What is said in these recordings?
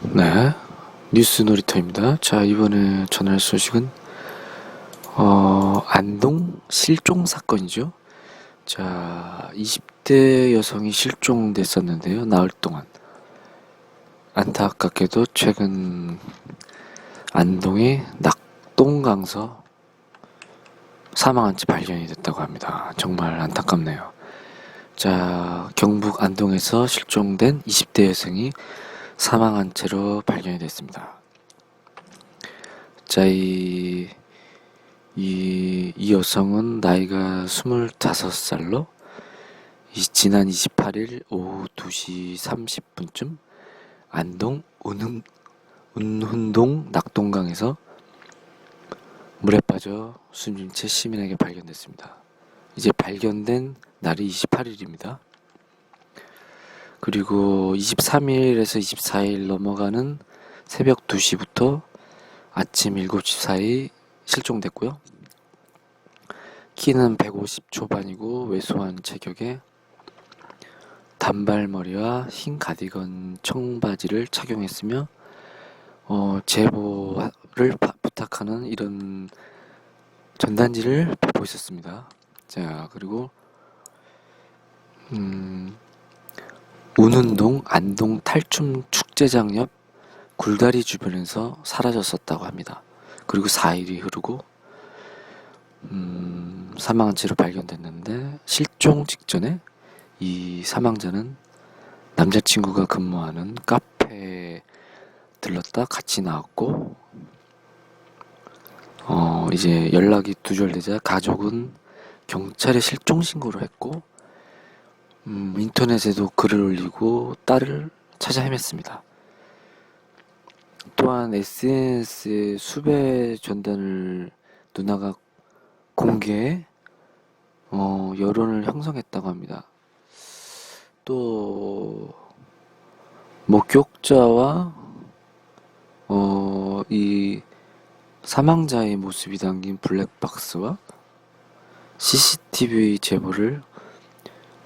네, 뉴스 놀이터입니다. 자, 이번에 전할 소식은 어, 안동 실종 사건이죠. 자, 20대 여성이 실종됐었는데요. 나흘 동안. 안타깝게도 최근 안동의 낙동강서 사망한 채 발견이 됐다고 합니다. 정말 안타깝네요. 자, 경북 안동에서 실종된 20대 여성이 사망한 채로 발견이 됐습니다. 자, 이, 이, 이 여성은 나이가 25살로 지난 28일 오후 2시 30분쯤 안동 운흥, 운훈동 낙동강에서 물에 빠져 숨진 채 시민에게 발견됐습니다. 이제 발견된 날이 28일입니다. 그리고 23일에서 24일 넘어가는 새벽 2시부터 아침 7시 사이 실종됐고요. 키는 150 초반이고 왜소한 체격에 단발머리와 흰 가디건 청바지를 착용했으며 어, 제보를 바- 부탁하는 이런 전단지를 받고 있었습니다. 자, 그리고 음, 운운동 안동 탈춤 축제장 옆 굴다리 주변에서 사라졌었다고 합니다. 그리고 4일이 흐르고 음, 사망한 채로 발견됐는데 실종 직전에 이 사망자는 남자친구가 근무하는 카페에 들렀다 같이 나왔고 어, 이제 연락이 두절되자 가족은 경찰에 실종 신고를 했고 음, 인터넷에도 글을 올리고 딸을 찾아 헤맸습니다. 또한 SNS에 수배 전단을 누나가 공개해 어, 여론을 형성했다고 합니다. 또 목격자와 어, 이 사망자의 모습이 담긴 블랙박스와 CCTV 제보를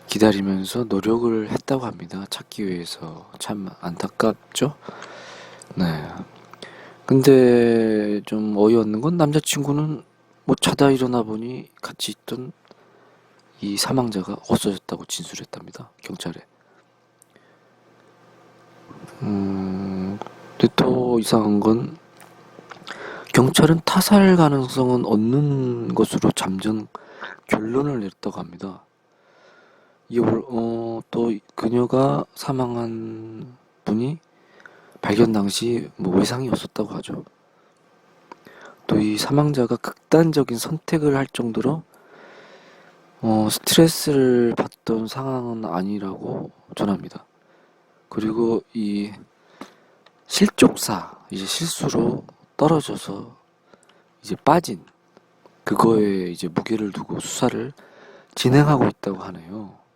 기다리면서 노력을 했다고 합니다. 찾기 위해서. 참 안타깝죠? 네. 근데 좀 어이없는 건 남자친구는 뭐 자다 일어나 보니 같이 있던 이 사망자가 없어졌다고 진술했답니다. 경찰에. 음, 근데 더 이상한 건 경찰은 타살 가능성은 없는 것으로 잠정 결론을 냈다고 합니다. 월- 어, 또 그녀가 사망한 분이 발견 당시 뭐 외상이 없었다고 하죠. 또 이 사망자가 극단적인 선택을 할 정도로 어, 스트레스를 받던 상황은 아니라고 전합니다. 그리고 이 실족사, 이제 실수로 떨어져서 이제 빠진 그거에 이제 무게를 두고 수사를 진행하고 있다고 하네요. 네.